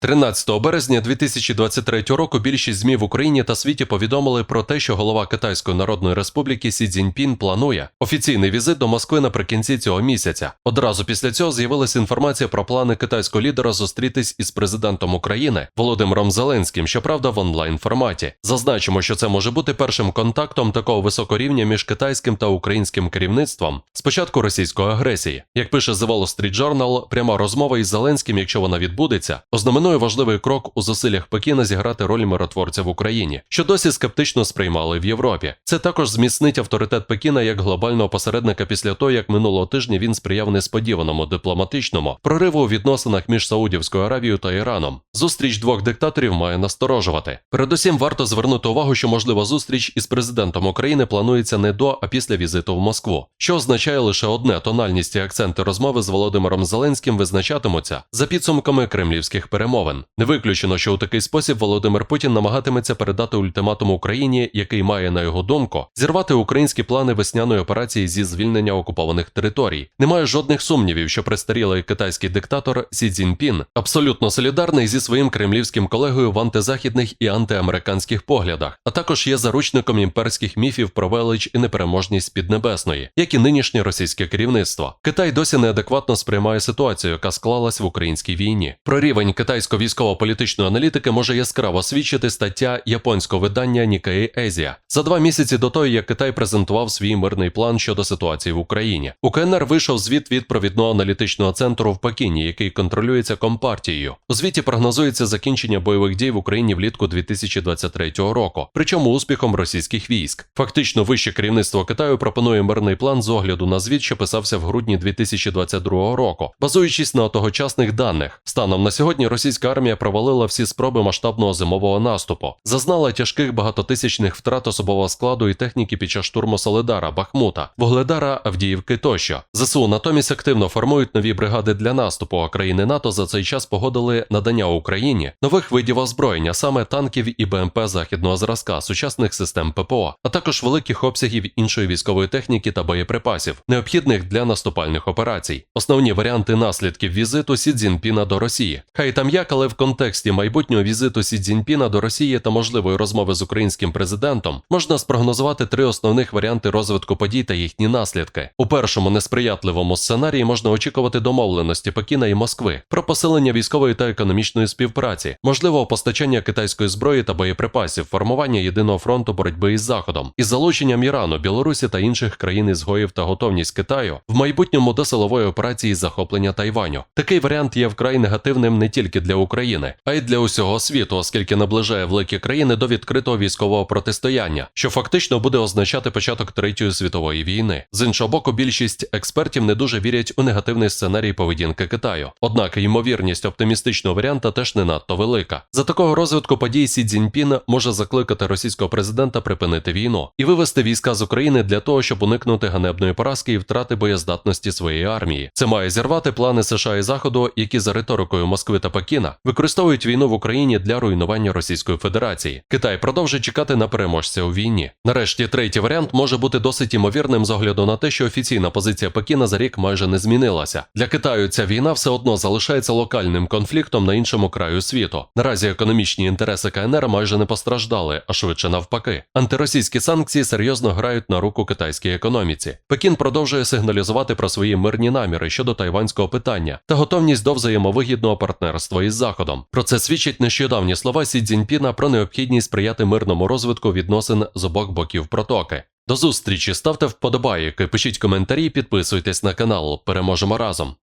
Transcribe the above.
13 березня 2023 року більшість ЗМІ в Україні та світі повідомили про те, що голова Китайської Народної Республіки Сі Цзіньпін планує офіційний візит до Москви наприкінці цього місяця. Одразу після цього з'явилася інформація про плани китайського лідера зустрітись із президентом України Володимиром Зеленським, щоправда, в онлайн форматі. Зазначимо, що це може бути першим контактом такого високого рівня між китайським та українським керівництвом з початку російської агресії. Як пише The Wall Street Journal, пряма розмова із Зеленським, якщо вона відбудеться, ознаменує важливий крок у зусиллях Пекіна зіграти роль миротворця в Україні, що досі скептично сприймали в Європі. Це також зміцнить авторитет Пекіна як глобального посередника після того, як минулого тижня він сприяв несподіваному дипломатичному прориву у відносинах між Саудівською Аравією та Іраном. Зустріч двох диктаторів має насторожувати. Передусім, варто звернути увагу, що можлива зустріч із президентом України планується не до, а після візиту в Москву, що означає лише одне тональність і акценти розмови з Володимиром Зеленським визначатимуться за підсумками кремлівських перемовин. Не виключено, що у такий спосіб Володимир Путін намагатиметься передати ультиматум Україні, який має, на його думку, зірвати українські плани весняної операції зі звільнення окупованих територій. Немає жодних сумнівів, що престарілий китайський диктатор Сі Цзіньпін абсолютно солідарний зі своїм кремлівським колегою в антизахідних і антиамериканських поглядах, а також є заручником імперських міфів про велич і непереможність піднебесної, як і нинішнє російське керівництво. Китай досі неадекватно сприймає ситуацію, яка склалась в українській війні. Про рівень китайської військово-політичної аналітики може яскраво свідчити стаття японського видання Nikkei Asia за два місяці до того, як Китай презентував свій мирний план щодо ситуації в Україні. У КНР вийшов звіт від провідного аналітичного центру в Пекіні, який контролюється компартією. У звіті прогнозується закінчення бойових дій в Україні влітку 2023 року, причому успіхом російських військ. Фактично, вище керівництво Китаю пропонує мирний план з огляду на звіт, що писався в грудні 2022 року, базуючись на тогочасних даних. Станом на сьогодні російська армія провалила всі спроби масштабного зимового наступу, зазнала тяжких багатотисячних втрат особового складу і техніки під час штурму Соледара, Бахмута, Вугледара, Авдіївки тощо. ЗСУ натомість активно формують нові бригади для наступу, а країни НАТО за цей час погодили надання Україні нових видів озброєння, саме танків і БМП західного зразка, сучасних систем ППО, а також великих обсягів іншої військової техніки та боєприпасів, необхідних для наступальних операцій. Основні варіанти наслідків візиту Сі Цзіньпіна до Росії. Хай там як, але в контексті майбутнього візиту Сі Цзіньпіна до Росії та можливої розмови з українським президентом можна спрогнозувати три основних варіанти розвитку подій та їхні наслідки. У першому несприятливому сценарії можна очікувати домовленості Пекіна і Москви про посилення військової та економічної співпраці, можливо, постачання китайської зброї та боєприпасів, формування єдиного фронту боротьби із Заходом, із залученням Ірану, Білорусі та інших країн ізгоїв та готовність Китаю в майбутньому до силової операції захоплення Тайваню. Такий варіант є вкрай негативним не тільки для України, а й для усього світу, оскільки наближає великі країни до відкритого військового протистояння, що фактично буде означати початок третьої світової війни. З іншого боку, більшість експертів не дуже вірять у негативний сценарій поведінки Китаю. Однак ймовірність оптимістичного варіанта теж не надто велика. За такого розвитку подій Сі Цзіньпін може закликати російського президента припинити війну і вивести війська з України для того, щоб уникнути ганебної поразки і втрати боєздатності своєї армії. Це має зірвати плани США і Заходу, які за риторикою Москви та Пекіна використовують війну в Україні для руйнування Російської Федерації. Китай продовжить чекати на переможця у війні. Нарешті, третій варіант може бути досить імовірним з огляду на те, що офіційна позиція Пекіна за рік майже не змінилася. Для Китаю ця війна все одно залишається локальним конфліктом на іншому краю світу. Наразі економічні інтереси КНР майже не постраждали, а швидше навпаки. Антиросійські санкції серйозно грають на руку китайській економіці. Пекін продовжує сигналізувати про свої мирні наміри щодо тайванського питання та готовність до взаємовигідного партнерства із Заходом. Про це свідчать нещодавні слова Сі Цзіньпіна про необхідність сприяти мирному розвитку відносин з обох боків протоки. До зустрічі ставте вподобайки, пишіть коментарі, підписуйтесь на канал. Переможемо разом.